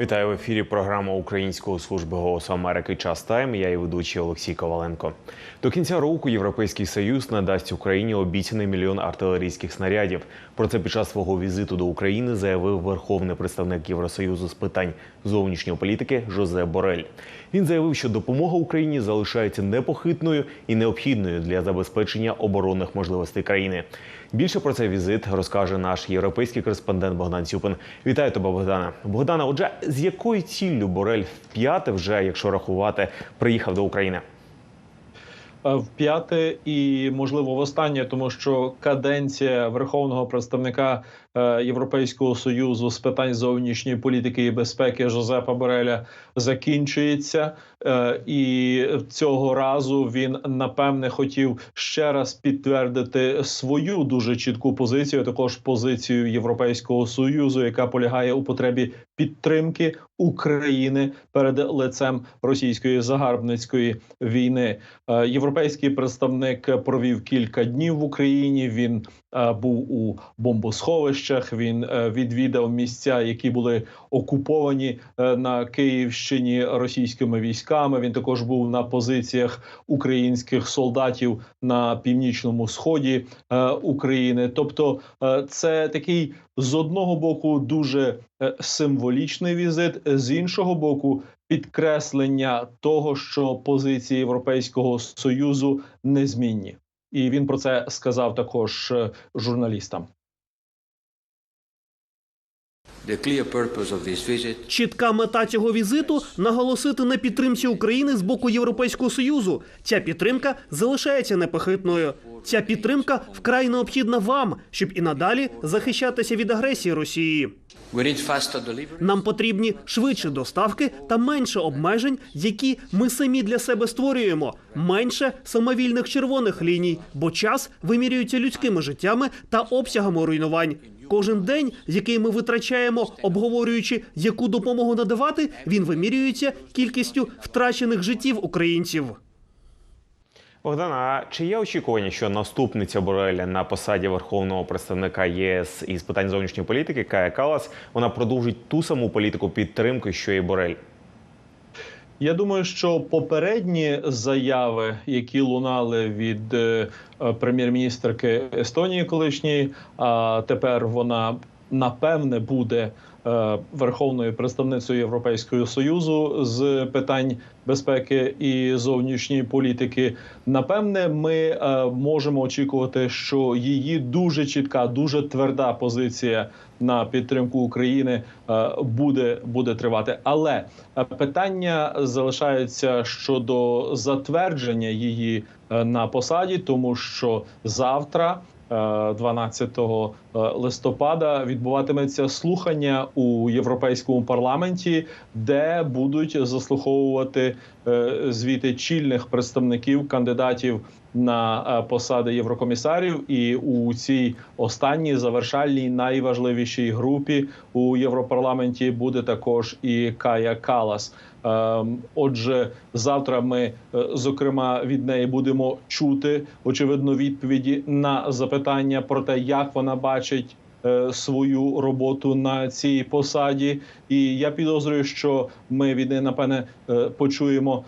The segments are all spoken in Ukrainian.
Вітаю в ефірі. Програма Української служби голосу Америки Час Тайм. Я і ведучий Олексій Коваленко. До кінця року Європейський Союз надасть Україні обіцяний мільйон артилерійських снарядів. Про це під час свого візиту до України заявив верховний представник Євросоюзу з питань зовнішньої політики Жозе Борель. Він заявив, що допомога Україні залишається непохитною і необхідною для забезпечення оборонних можливостей країни. Більше про цей візит розкаже наш європейський кореспондент Богдан Цюпин. Вітаю тебе, Богдана. Богдана, отже, з якою ціллю Борель вп'яте вже, якщо рахувати, приїхав до України? Е, в п'яте і можливо востаннє, тому що каденція верховного представника е, Європейського союзу з питань зовнішньої політики і безпеки Жозепа Бореля закінчується, і цього разу він напевне хотів ще раз підтвердити свою дуже чітку позицію, також позицію Європейського союзу, яка полягає у потребі підтримки України перед лицем російської загарбницької війни. Е, Європейський представник провів кілька днів в Україні. Він е, був у бомбосховищах. Він е, відвідав місця, які були окуповані е, на Київщині російськими військами. Він також був на позиціях українських солдатів на північному сході е, України. Тобто, е, це такий з одного боку дуже е, символічний візит, з іншого боку, підкреслення того, що позиції Європейського союзу незмінні. І він про це сказав також е, журналістам. Чітка мета цього візиту наголосити на підтримці України з боку Європейського союзу. Ця підтримка залишається непохитною. Ця підтримка вкрай необхідна вам, щоб і надалі захищатися від агресії Росії. Нам потрібні швидше доставки та менше обмежень, які ми самі для себе створюємо. Менше самовільних червоних ліній, бо час вимірюється людськими життями та обсягами руйнувань. Кожен день, який ми витрачаємо, обговорюючи, яку допомогу надавати, він вимірюється кількістю втрачених життів українців. Богдана, а чи є очікування, що наступниця Бореля на посаді верховного представника ЄС із питань зовнішньої політики Кая Калас вона продовжить ту саму політику підтримки, що і Борель? Я думаю, що попередні заяви, які лунали від е, е, прем'єр-міністрки Естонії, колишньої, а тепер вона напевне буде верховною представницею Європейського союзу з питань безпеки і зовнішньої політики. Напевне, ми е, можемо очікувати, що її дуже чітка, дуже тверда позиція на підтримку України е, буде, буде тривати. Але е, питання залишаються щодо затвердження її е, на посаді, тому що завтра. Е, 12 листопада. Відбуватиметься слухання у європейському парламенті, де будуть заслуховувати е, звіти чільних представників кандидатів на е, посади єврокомісарів. І у цій останній завершальній найважливішій групі у Європарламенті буде також і Кая Калас. Ем, Отже, завтра ми е, зокрема від неї будемо чути очевидно відповіді на запитання про те, як вона бачить е, свою роботу на цій посаді. І я підозрюю, що ми від неї напевне почуємо.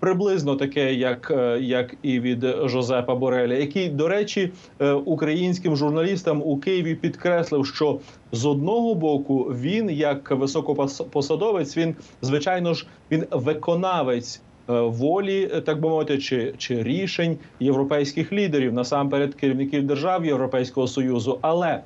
Приблизно таке, як, е, як і від Жозепа Бореля, який, до речі, е, українським журналістам у Києві підкреслив, що з одного боку він, як високопосадовець, він звичайно ж він виконавець е, волі, так би мовити, чи, чи рішень європейських лідерів, насамперед керівників держав Європейського союзу, але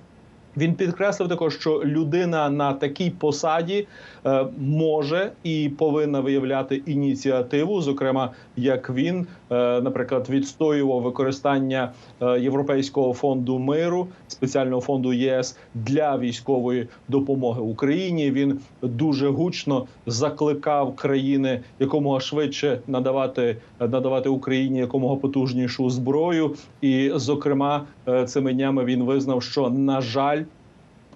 він підкреслив також, що людина на такій посаді е, може і повинна виявляти ініціативу, зокрема, як він, наприклад, відстоював використання е, Європейського фонду миру, спеціального фонду ЄС для військової допомоги Україні. Він дуже гучно закликав країни якомога швидше надавати надавати Україні якомога потужнішу зброю. І, зокрема, е, цими днями він визнав, що на жаль.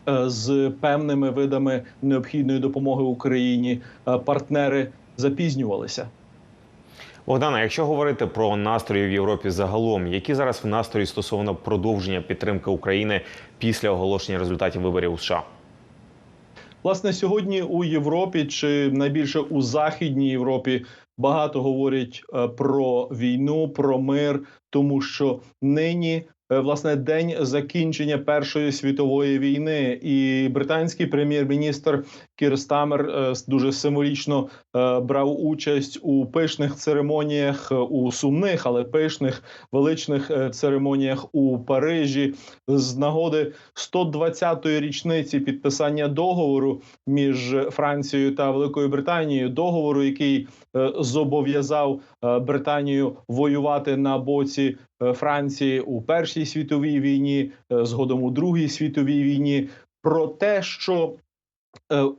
е, З певними видами необхідної допомоги Україні е, партнери запізнювалися. Богдана, якщо говорити про настрої в Європі загалом, які зараз в настрої стосовно продовження підтримки України після оголошення результатів виборів у США? Власне, сьогодні у Європі чи найбільше у Західній Європі багато говорять е, про війну, про мир, тому що нині. Е, Власне, день закінчення Першої світової війни, і британський прем'єр-міністр Кір Стамер е, дуже символічно е, брав участь у пишних церемоніях, у сумних, але пишних величних церемоніях у Парижі з нагоди 120-ї річниці підписання договору між Францією та Великою Британією. Договору, який зобов'язав Британію воювати на боці Франції у Першій світовій війні, е, згодом у Другій світовій війні. Про те, що е,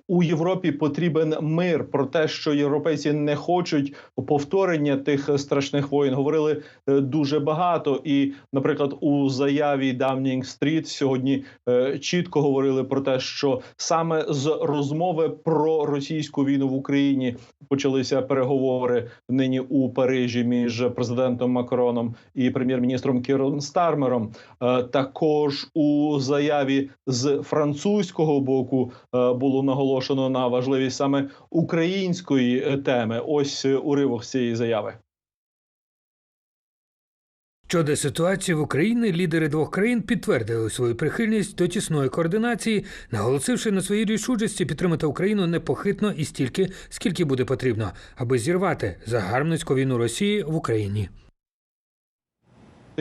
у Європі потрібен мир, про те, що європейці не хочуть повторення тих е, страшних воєн, говорили е, дуже багато. І, наприклад, у заяві Давнінг Стріт сьогодні е, чітко говорили про те, що саме з розмови про російську війну в Україні почалися переговори нині у Парижі між президентом Макроном і прем'єр-міністром Кіром Стармером. Е, Також у заяві з французького боку е, було наголошено на важливість саме української е, теми. Ось е, уривок з цієї заяви. Щодо ситуації в Україні, лідери двох країн підтвердили свою прихильність до тісної координації, наголосивши на своїй рішучості підтримати Україну непохитно і стільки, скільки буде потрібно, аби зірвати загарбницьку війну Росії в Україні.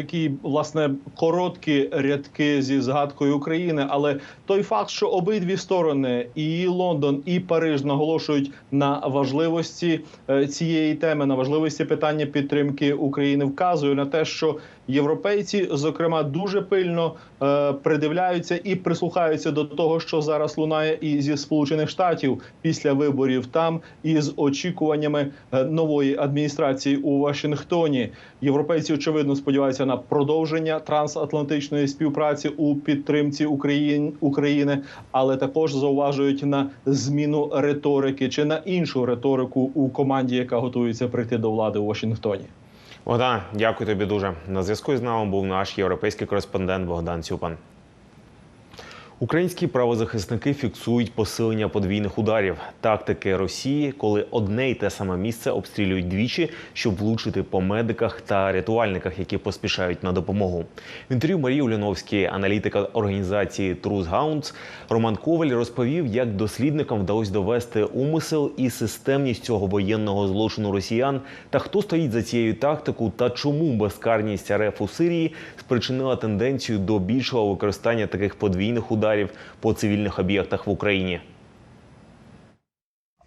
Такі власне короткі рядки зі згадкою України, але той факт, що обидві сторони, і Лондон, і Париж наголошують на важливості е, цієї теми, на важливості питання підтримки України, вказує на те, що європейці, зокрема, дуже пильно е, придивляються і прислухаються до того, що зараз лунає і зі сполучених штатів після виборів там, і з очікуваннями е, нової адміністрації у Вашингтоні. Європейці очевидно сподіваються на продовження трансатлантичної співпраці у підтримці Україн, України, але також зауважують на зміну риторики чи на іншу риторику у команді, яка готується прийти до влади у Вашингтоні. Богдан, дякую тобі дуже. На зв'язку з нами був наш європейський кореспондент Богдан Цюпан. Українські правозахисники фіксують посилення подвійних ударів тактики Росії, коли одне й те саме місце обстрілюють двічі, щоб влучити по медиках та рятувальниках, які поспішають на допомогу. В інтерв'ю Марії Уляновській, аналітика організації Truth Hounds, Роман Коваль розповів, як дослідникам вдалося довести умисел і системність цього воєнного злочину росіян, та хто стоїть за цією тактикою, та чому безкарність РФ у Сирії спричинила тенденцію до більшого використання таких подвійних ударів по цивільних об'єктах в Україні.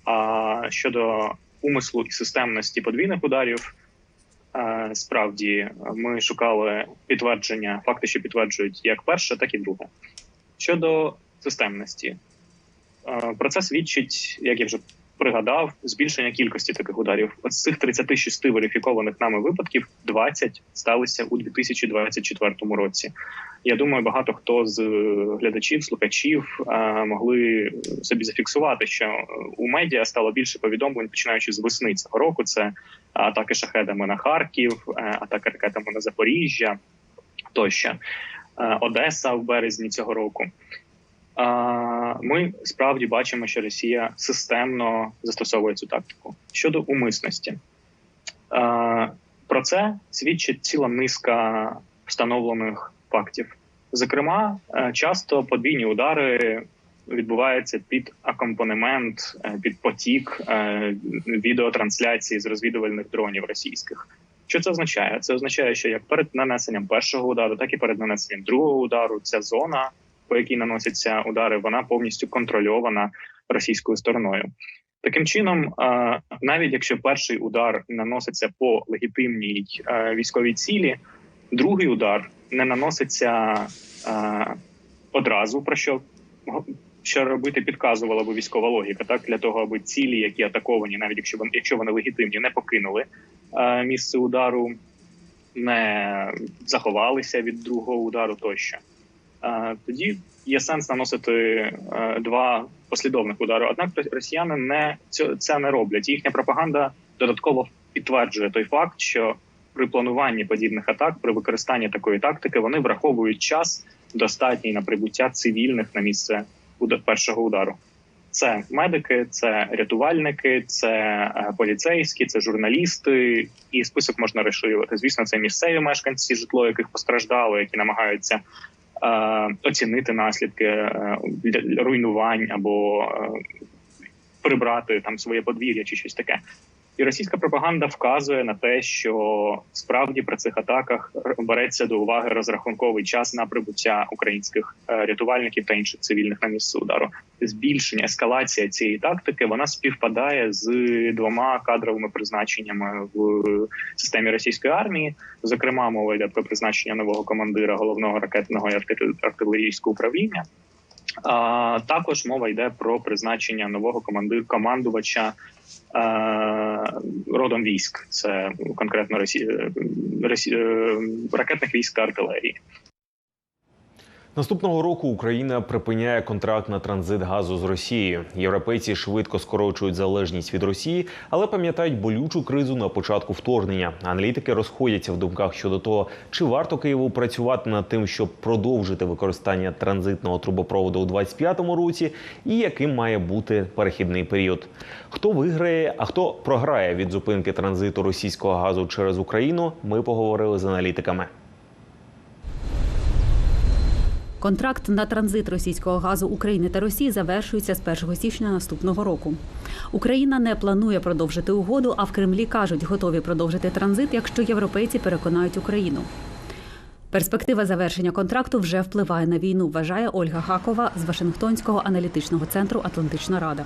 А щодо умислу і системності подвійних ударів, е, справді ми шукали підтвердження, факти, що підтверджують як перше, так і друге. Щодо системності, е, про це свідчить, як я вже пригадав, збільшення кількості таких ударів. От з цих 36 верифікованих нами випадків 20 сталися у 2024 році. Я думаю, багато хто з глядачів, слухачів е, могли собі зафіксувати, що е, у медіа стало більше повідомлень, починаючи з весни цього року. Це атаки шахедами на Харків, е, атаки ракетами на Запоріжжя тощо, Е, Одеса в березні цього року. Ми справді бачимо, що Росія системно застосовує цю тактику щодо умисності. Про це свідчить ціла низка встановлених фактів. Зокрема, е, часто подвійні удари відбуваються під акомпанемент, е, під потік е, відеотрансляції з розвідувальних дронів російських. Що це означає? Це означає, що як перед нанесенням першого удару, так і перед нанесенням другого удару, ця зона, по якій наносяться удари, вона повністю контрольована російською стороною. Таким чином, навіть якщо перший удар наноситься по легітимній військовій цілі, другий удар не наноситься одразу, про що що робити, підказувала би військова логіка, так для того, аби цілі, які атаковані, навіть якщо вони, якщо вони легітимні, не покинули місце удару, не заховалися від другого удару тощо. Тоді є сенс наносити е, два послідовних удари. Однак росіяни не це не роблять. Їхня пропаганда додатково підтверджує той факт, що при плануванні подібних атак, при використанні такої тактики, вони враховують час достатній на прибуття цивільних на місце першого удару. Це медики, це рятувальники, це е, поліцейські, це журналісти, і список можна розширювати. Звісно, це місцеві мешканці, житло яких постраждало, які намагаються оцінити наслідки е, руйнувань або е, прибрати там своє подвір'я чи щось таке. І російська пропаганда вказує на те, що справді при цих атаках береться до уваги розрахунковий час на прибуття українських е, рятувальників та інших цивільних на місце удару. Збільшення ескалація цієї тактики вона співпадає з двома кадровими призначеннями в системі російської армії. Зокрема, мова йде про призначення нового командира головного ракетного і артилерійського управління. А також мова йде про призначення нового команди командувача е, родом військ. Це конкретно Росі... Росі... е, ракетних військ та артилерії. Наступного року Україна припиняє контракт на транзит газу з Росією. Європейці швидко скорочують залежність від Росії, але пам'ятають болючу кризу на початку вторгнення. Аналітики розходяться в думках щодо того, чи варто Києву працювати над тим, щоб продовжити використання транзитного трубопроводу у 2025 році, і яким має бути перехідний період. Хто виграє, а хто програє від зупинки транзиту російського газу через Україну? Ми поговорили з аналітиками. Контракт на транзит російського газу України та Росії завершується з 1 січня наступного року. Україна не планує продовжити угоду, а в Кремлі кажуть, готові продовжити транзит, якщо європейці переконають Україну. Перспектива завершення контракту вже впливає на війну, вважає Ольга Хакова з Вашингтонського аналітичного центру Атлантична Рада.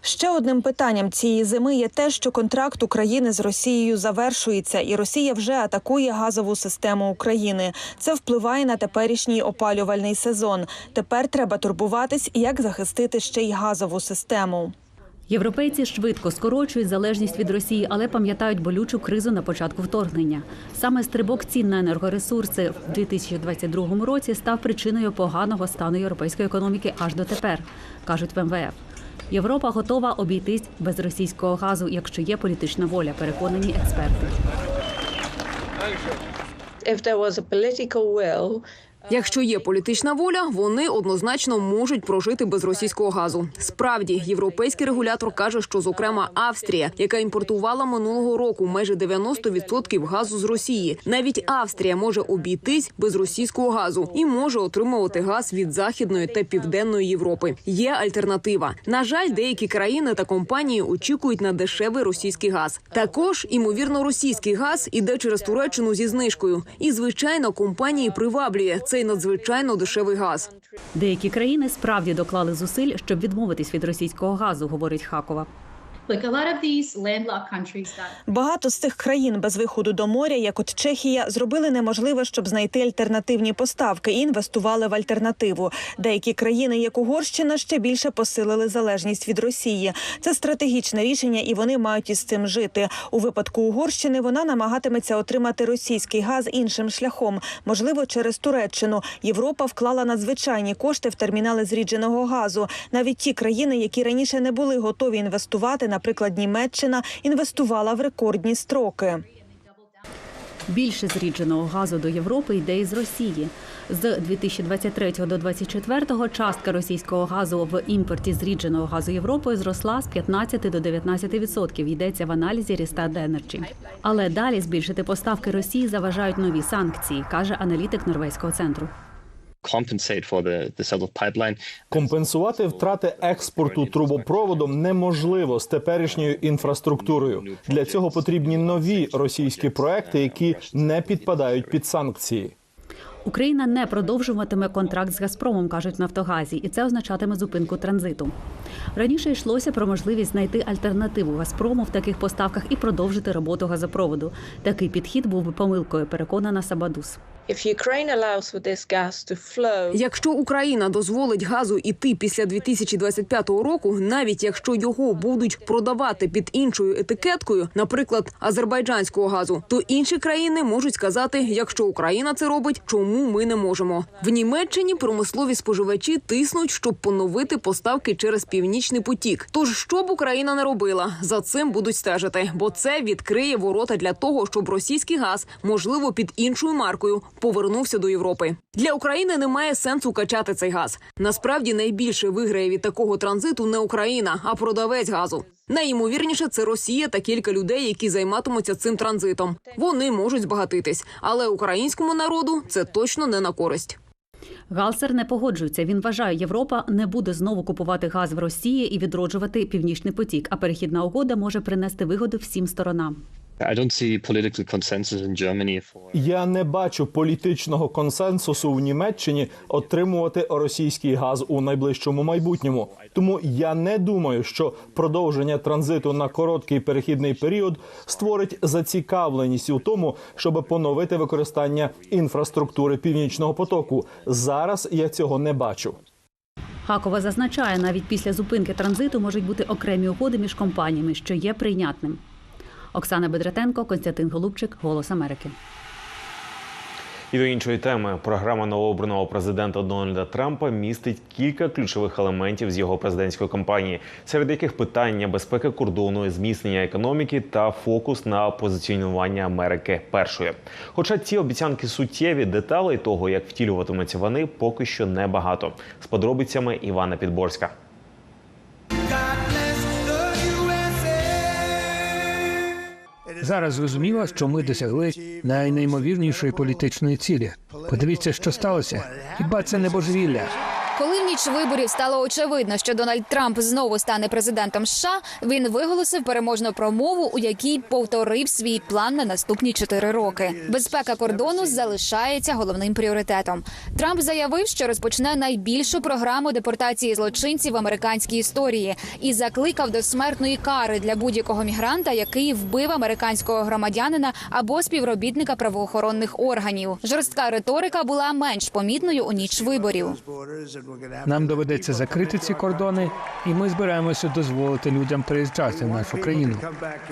Ще одним питанням цієї зими є те, що контракт України з Росією завершується, і Росія вже атакує газову систему України. Це впливає на теперішній опалювальний сезон. Тепер треба турбуватись, як захистити ще й газову систему. Європейці швидко скорочують залежність від Росії, але пам'ятають болючу кризу на початку вторгнення. Саме стрибок цін на енергоресурси в 2022 році став причиною поганого стану європейської економіки аж дотепер, кажуть в МВФ. Європа готова обійтись без російського газу, якщо є політична воля, переконані експерти. Якщо є політична воля, вони однозначно можуть прожити без російського газу. Справді, європейський регулятор каже, що зокрема Австрія, яка імпортувала минулого року майже 90% газу з Росії, навіть Австрія може обійтись без російського газу і може отримувати газ від західної та південної Європи. Є альтернатива. На жаль, деякі країни та компанії очікують на дешевий російський газ. Також імовірно, російський газ іде через Туреччину зі знижкою. І звичайно, компанії приваблює цей надзвичайно дешевий газ. Деякі країни справді доклали зусиль, щоб відмовитись від російського газу, говорить Хакова. Багато з цих країн без виходу до моря, як от Чехія, зробили неможливе, щоб знайти альтернативні поставки і інвестували в альтернативу. Деякі країни, як Угорщина, ще більше посилили залежність від Росії. Це стратегічне рішення, і вони мають із цим жити. У випадку Угорщини вона намагатиметься отримати російський газ іншим шляхом, можливо, через Туреччину. Європа вклала надзвичайні кошти в термінали зрідженого газу. Навіть ті країни, які раніше не були готові інвестувати, наприклад, Німеччина, інвестувала в рекордні строки. Більше зрідженого газу до Європи йде із Росії. З 2023 до 2024 частка російського газу в імпорті зрідженого газу Європою зросла з 15 до 19 відсотків. Йдеться в аналізі Rystad Energy. Але далі збільшити поставки Росії заважають нові санкції, каже аналітик норвезького центру. Компенсувати втрати експорту трубопроводом неможливо з теперішньою інфраструктурою. Для цього потрібні нові російські проекти, які не підпадають під санкції. Україна не продовжуватиме контракт з Газпромом, кажуть в Нафтогазі, і це означатиме зупинку транзиту. Раніше йшлося про можливість знайти альтернативу Газпрому в таких поставках і продовжити роботу газопроводу. Такий підхід був би помилкою, переконана Сабадус. Якщо Україна дозволить газу іти після 2025 року, навіть якщо його будуть продавати під іншою етикеткою, наприклад, азербайджанського газу, то інші країни можуть сказати, якщо Україна це робить, чому ми не можемо. В Німеччині промислові споживачі тиснуть, щоб поновити поставки через північний потік. Тож що б Україна не робила, за цим будуть стежити, бо це відкриє ворота для того, щоб російський газ, можливо, під іншою маркою повернувся до Європи. Для України немає сенсу качати цей газ. Насправді найбільше виграє від такого транзиту не Україна, а продавець газу. Найімовірніше, це Росія та кілька людей, які займатимуться цим транзитом. Вони можуть збагатитись, але українському народу це точно не на користь. Галсер не погоджується. Він вважає, Європа не буде знову купувати газ в Росії і відроджувати північний потік. А перехідна угода може принести вигоду всім сторонам. I don't see political consensus in Germany for. Я не бачу політичного консенсусу в Німеччині отримувати російський газ у найближчому майбутньому. Тому я не думаю, що продовження транзиту на короткий перехідний період створить зацікавленість у тому, щоб поновити використання інфраструктури північного потоку. Зараз я цього не бачу. Хакова зазначає, навіть після зупинки транзиту можуть бути окремі угоди між компаніями, що є прийнятним. Оксана Бедратенко, Константин Голубчик, Голос Америки. І до іншої теми програма новообраного президента Дональда Трампа містить кілька ключових елементів з його президентської кампанії, серед яких питання безпеки кордону, зміцнення економіки та фокус на позиціонування Америки першою. Хоча ці обіцянки суттєві, деталей того, як втілюватимуться вони, поки що небагато. З подробицями Івана Підборська. Зараз зрозуміло, що ми досягли найнеймовірнішої політичної цілі. Подивіться, що сталося. Хіба це не божевілля? Коли в ніч виборів стало очевидно, що Дональд Трамп знову стане президентом США, він виголосив переможну промову, у якій повторив свій план на наступні чотири роки. Безпека кордону залишається головним пріоритетом. Трамп заявив, що розпочне найбільшу програму депортації злочинців в американській історії і закликав до смертної кари для будь-якого мігранта, який вбив американського громадянина або співробітника правоохоронних органів. Жорстка риторика була менш помітною у ніч виборів. Нам доведеться закрити ці кордони, і ми збираємося дозволити людям приїжджати в нашу країну.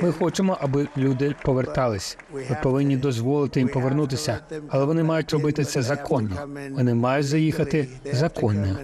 Ми хочемо, аби люди повертались. Ми повинні дозволити їм повернутися, але вони мають робити це законно. Вони мають заїхати законно.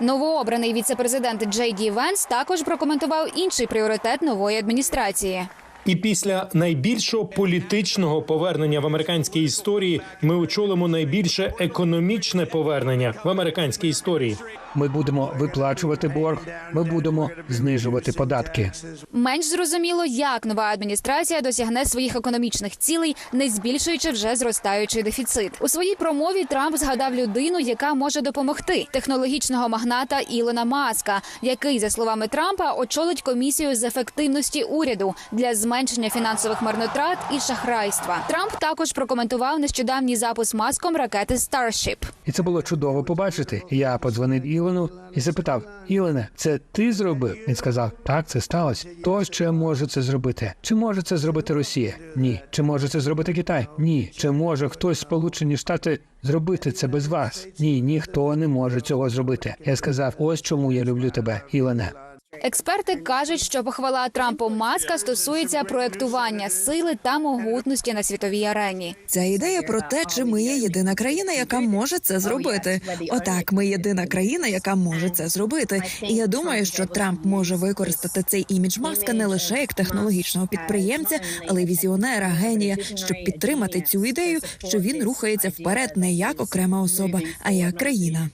Новообраний віцепрезидент Джей Ді Венс також прокоментував інший пріоритет нової адміністрації. І після найбільшого політичного повернення в американській історії ми очолимо найбільше економічне повернення в американській історії. Ми будемо виплачувати борг, ми будемо знижувати податки. Менш зрозуміло, як нова адміністрація досягне своїх економічних цілей, не збільшуючи вже зростаючий дефіцит. У своїй промові Трамп згадав людину, яка може допомогти технологічного магната Ілона Маска, який, за словами Трампа, очолить комісію з ефективності уряду для зменшення фінансових марнотрат і шахрайства. Трамп також прокоментував нещодавній запуск маском ракети Starship. І це було чудово побачити. Я подзвонив Ілону і запитав: Ілене, це ти зробив? Він сказав: Так, це сталося. То ще може це зробити. Чи може це зробити Росія? Ні. Чи може це зробити Китай? Ні. Чи може хтось Сполучені Штати зробити це без вас? Ні, ніхто не може цього зробити. Я сказав: ось чому я люблю тебе, Ілене. Експерти кажуть, що похвала Трампом маска стосується проектування сили та могутності на світовій арені. Ця ідея про те, чи ми є єдина країна, яка може це зробити. Отак, ми єдина країна, яка може це зробити. І я думаю, що Трамп може використати цей імідж маска не лише як технологічного підприємця, але й візіонера, генія, щоб підтримати цю ідею, що він рухається вперед не як окрема особа, а як країна.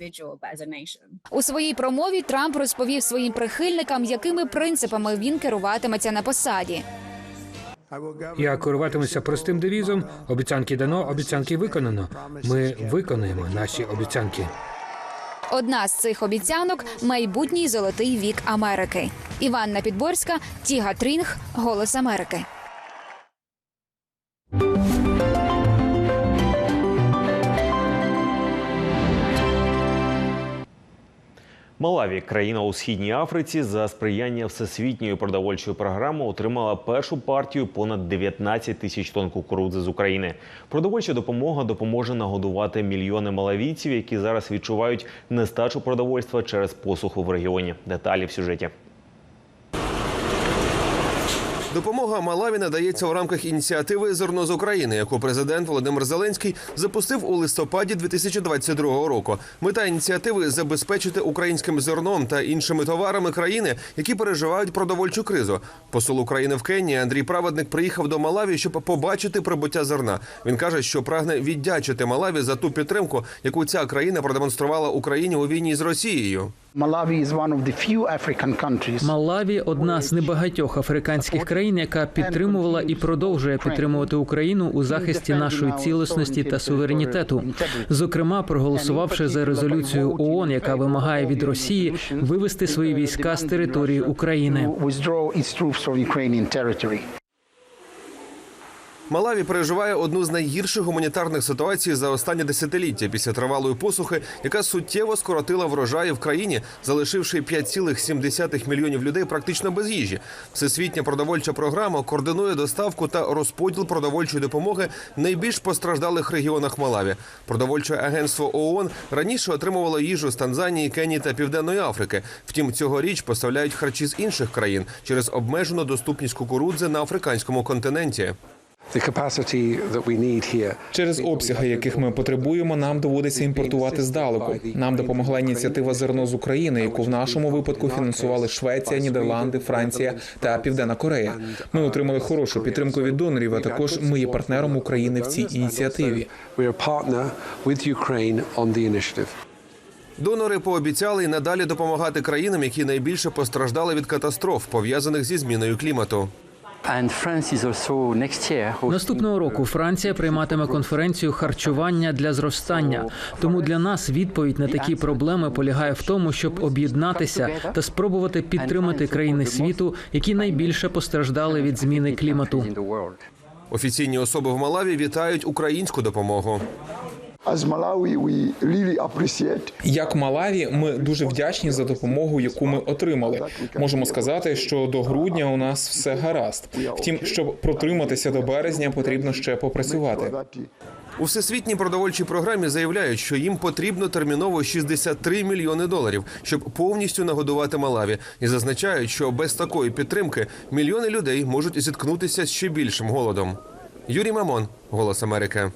У своїй промові Трамп розповів своїм прихильникам, якими принципами він керуватиметься на посаді. Я керуватимуся простим девізом: обіцянки дано, обіцянки виконано. Ми виконуємо наші обіцянки. Одна з цих обіцянок майбутній золотий вік Америки. Іванна Підборська, Тіга Трінг, Голос Америки. Малаві, країна у східній Африці, за сприяння всесвітньої продовольчої програми отримала першу партію понад 19 тисяч тонн кукурудзи з України. Продовольча допомога допоможе нагодувати мільйони малавійців, які зараз відчувають нестачу продовольства через посуху в регіоні. Деталі в сюжеті. Допомога Малаві надається у рамках ініціативи Зерно з України, яку президент Володимир Зеленський запустив у листопаді 2022 року. Мета ініціативи забезпечити українським зерном та іншими товарами країни, які переживають продовольчу кризу. Посол України в Кенії Андрій Праведник приїхав до Малаві, щоб побачити прибуття зерна. Він каже, що прагне віддячити Малаві за ту підтримку, яку ця країна продемонструвала Україні у війні з Росією. Малаві одна з небагатьох африканських країн, яка підтримувала і продовжує підтримувати Україну у захисті нашої цілісності та суверенітету, зокрема проголосувавши за резолюцію ООН, яка вимагає від Росії вивести свої війська з території України. Малаві переживає одну з найгірших гуманітарних ситуацій за останні десятиліття після тривалої посухи, яка суттєво скоротила врожаї в країні, залишивши 5,7 мільйонів людей практично без їжі. Всесвітня продовольча програма координує доставку та розподіл продовольчої допомоги в найбільш постраждалих регіонах Малаві. Продовольче агентство ООН раніше отримувало їжу з Танзанії, Кенії та Південної Африки. Втім, цьогоріч поставляють харчі з інших країн через обмежену доступність кукурудзи на африканському континенті. Через обсяги, яких ми потребуємо, нам доводиться імпортувати здалеку. Нам допомогла ініціатива зерно з України, яку в нашому випадку фінансували Швеція, Нідерланди, Франція та Південна Корея. Ми отримали хорошу підтримку від донорів. А також ми є партнером України в цій ініціативі. Донори пообіцяли й надалі допомагати країнам, які найбільше постраждали від катастроф, пов'язаних зі зміною клімату. Наступного року Франція прийматиме конференцію харчування для зростання. Тому для нас відповідь на такі проблеми полягає в тому, щоб об'єднатися та спробувати підтримати країни світу, які найбільше постраждали від зміни клімату. Офіційні особи в Малаві вітають українську допомогу. Як Малаві, ми дуже вдячні за допомогу, яку ми отримали. Можемо сказати, що до грудня у нас все гаразд. Втім, щоб протриматися до березня, потрібно ще попрацювати. У всесвітній продовольчій програмі заявляють, що їм потрібно терміново 63 мільйони доларів, щоб повністю нагодувати Малаві, і зазначають, що без такої підтримки мільйони людей можуть зіткнутися з ще більшим голодом. Юрій Мамон, Голос Америки.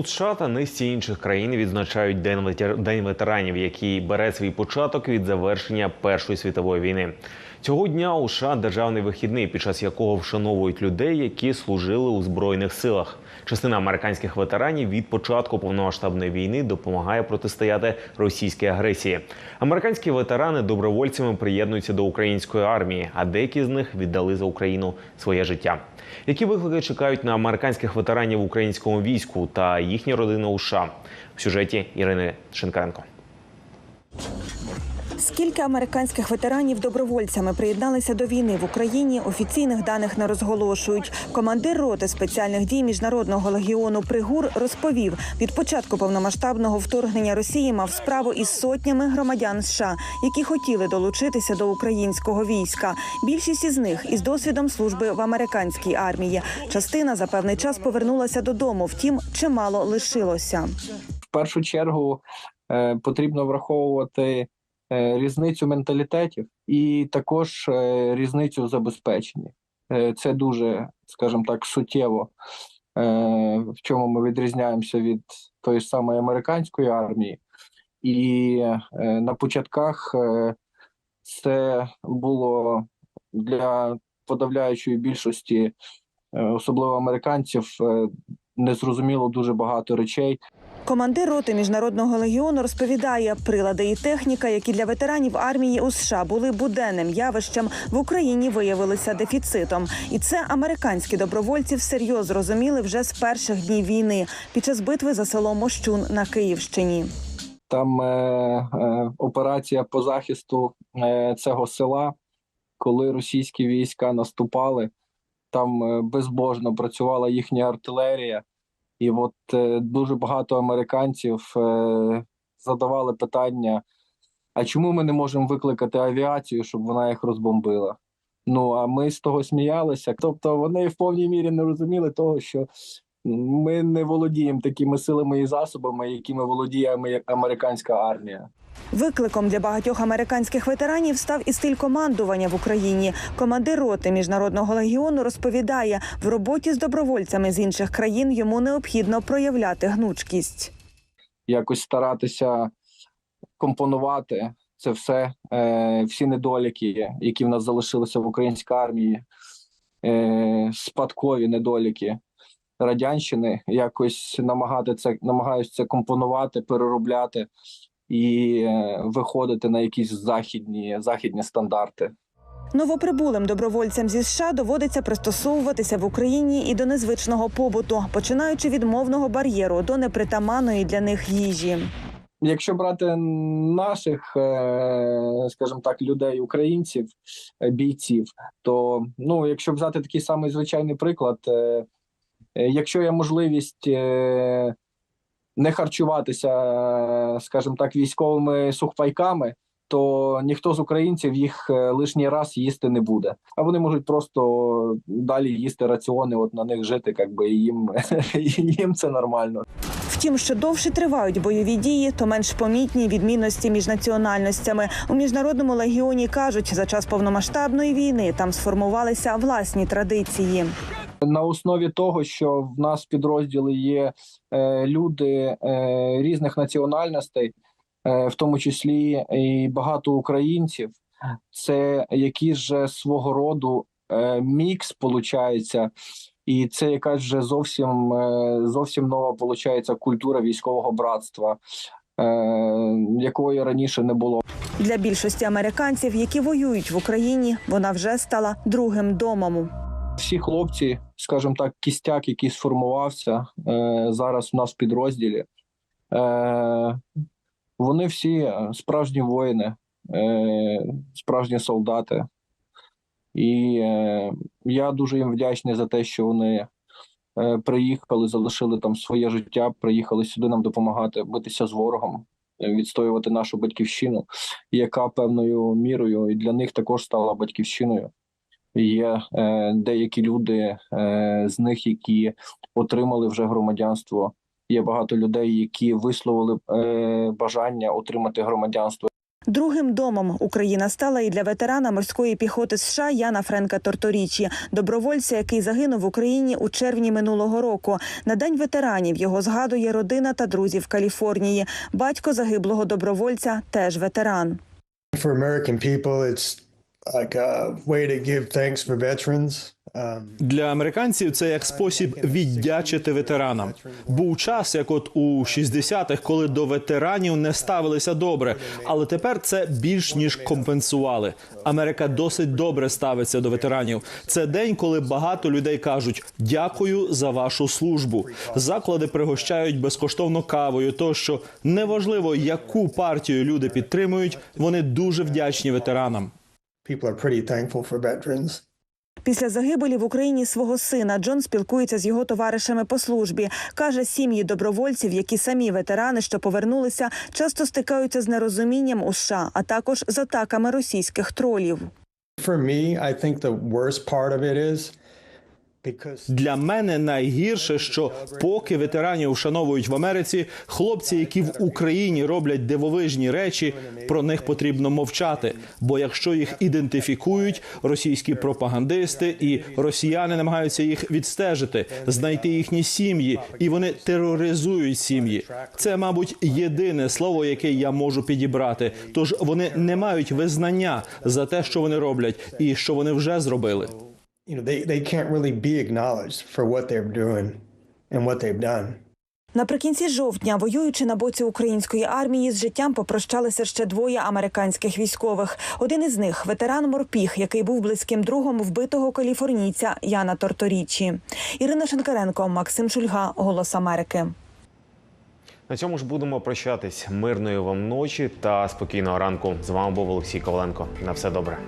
У США та низці інших країн відзначають День ветер- День ветеранів, який бере свій початок від завершення Першої світової війни. Цього дня у США державний вихідний, під час якого вшановують людей, які служили у збройних силах. Частина американських ветеранів від початку повномасштабної війни допомагає протистояти російській агресії. Американські ветерани добровольцями приєднуються до української армії, а деякі з них віддали за Україну своє життя. Які виклики чекають на американських ветеранів в українському війську та їхні родини у США? В сюжеті Ірини Шинкаренко. Скільки американських ветеранів добровольцями приєдналися до війни в Україні, офіційних даних не розголошують. Командир роти спеціальних дій міжнародного легіону Пригур розповів, від початку повномасштабного вторгнення Росії мав справу із сотнями громадян США, які хотіли долучитися до українського війська. Більшість із них із досвідом служби в американській армії. Частина за певний час повернулася додому. Втім, чимало лишилося. в першу чергу е, потрібно враховувати різницю менталітетів і також е, різницю в забезпеченні. Е, Це дуже, скажімо так, суттєво, е, в чому ми відрізняємося від тої ж самої американської армії. І е, на початках е, це було для подавляючої більшості, е, особливо американців, е, незрозуміло дуже багато речей. Командир роти міжнародного легіону розповідає, прилади і техніка, які для ветеранів армії у США були буденним явищем, в Україні виявилися дефіцитом. І це американські добровольці всерйоз зрозуміли вже з перших днів війни під час битви за село Мощун на Київщині. Там е, е, операція по захисту е, цього села, коли російські війська наступали, там е, безбожно працювала їхня артилерія, і от е, дуже багато американців е, задавали питання: а чому ми не можемо викликати авіацію, щоб вона їх розбомбила? Ну а ми з того сміялися. Тобто вони в повній мірі не розуміли того, що Ми не володіємо такими силами і засобами, якими володіє американська армія. Викликом для багатьох американських ветеранів став і стиль командування в Україні. Командир роти міжнародного легіону розповідає, в роботі з добровольцями з інших країн йому необхідно проявляти гнучкість. якось старатися компонувати це все, е, всі недоліки, які в нас залишилися в українській армії, е, спадкові недоліки радянщини, якось намагати це намагаюся це компонувати, переробляти і е, виходити на якісь західні, західні стандарти. Новоприбулим добровольцям зі США доводиться пристосовуватися в Україні і до незвичного побуту, починаючи від мовного бар'єру до непритаманної для них їжі. Якщо брати наших, е, скажімо так, людей, українців, е, бійців, то ну, якщо взяти такий самий звичайний приклад, якщо є можливість не харчуватися, скажімо так, військовими сухпайками, то ніхто з українців їх е, лишній раз їсти не буде. А вони можуть просто далі їсти раціони, от на них жити, якби їм, їм це нормально. Втім, що довше тривають бойові дії, то менш помітні відмінності між національностями. У міжнародному легіоні кажуть, за час повномасштабної війни там сформувалися власні традиції. На основі того, що в нас в підрозділі є е, люди е, різних національностей, е, в тому числі і багато українців, це якийсь же свого роду мікс получається. І це якась вже зовсім зовсім нова получається культура військового братства, якої раніше не було. Для більшості американців, які воюють в Україні, вона вже стала другим домом. Всі хлопці, скажімо так, кістяк, який сформувався е, зараз у нас в підрозділі, е, вони всі справжні воїни, е, справжні солдати. І я дуже їм вдячний за те, що вони приїхали, залишили там своє життя, приїхали сюди нам допомагати битися з ворогом, відстоювати нашу батьківщину, яка певною мірою і для них також стала батьківщиною. Є е, деякі люди е, з них, які отримали вже громадянство. Є багато людей, які висловили е, бажання отримати громадянство. Другим домом Україна стала і для ветерана морської піхоти США Яна Френка Торторічі, добровольця, який загинув в Україні у червні минулого року. На день ветеранів його згадує родина та друзі в Каліфорнії. Батько загиблого добровольця теж ветеран. For American people, it's veterans. Um, Для американців це як спосіб віддячити ветеранам. Був час, як от у 60-х, коли до ветеранів не ставилися добре, але тепер це більш ніж компенсували. Америка досить добре ставиться до ветеранів. Це день, коли багато людей кажуть дякую за вашу службу. Заклади пригощають безкоштовно кавою. Тощо неважливо, яку партію люди підтримують, вони дуже вдячні ветеранам. People are pretty thankful for veterans. Після загибелі в Україні свого сина Джон спілкується з його товаришами по службі. каже, сім'ї добровольців, які самі ветерани, що повернулися, часто стикаються з нерозумінням у США, а також з атаками російських тролів. For me, I think the worst part of it is Для мене найгірше, що поки ветеранів вшановують в Америці, хлопці, які в Україні роблять дивовижні речі, про них потрібно мовчати. Бо якщо їх ідентифікують російські пропагандисти і росіяни намагаються їх відстежити, знайти їхні сім'ї, і вони тероризують сім'ї. Це, мабуть, єдине слово, яке я можу підібрати. Тож вони не мають визнання за те, що вони роблять, і що вони вже зробили. You know they, they can't really be acknowledged for what they're doing and what they've done. Наприкінці жовтня, воюючи на боці української армії, з життям попрощалися ще двоє американських військових. Один із них ветеран морпіг, який був близьким другом вбитого каліфорнійця Яна Торторічі. Ірина Шенкаренко, Максим Шульга, Голос Америки. На цьому ж будемо прощатись. Мирної вам ночі та спокійного ранку. З вами був Олексій Коваленко. На все добре.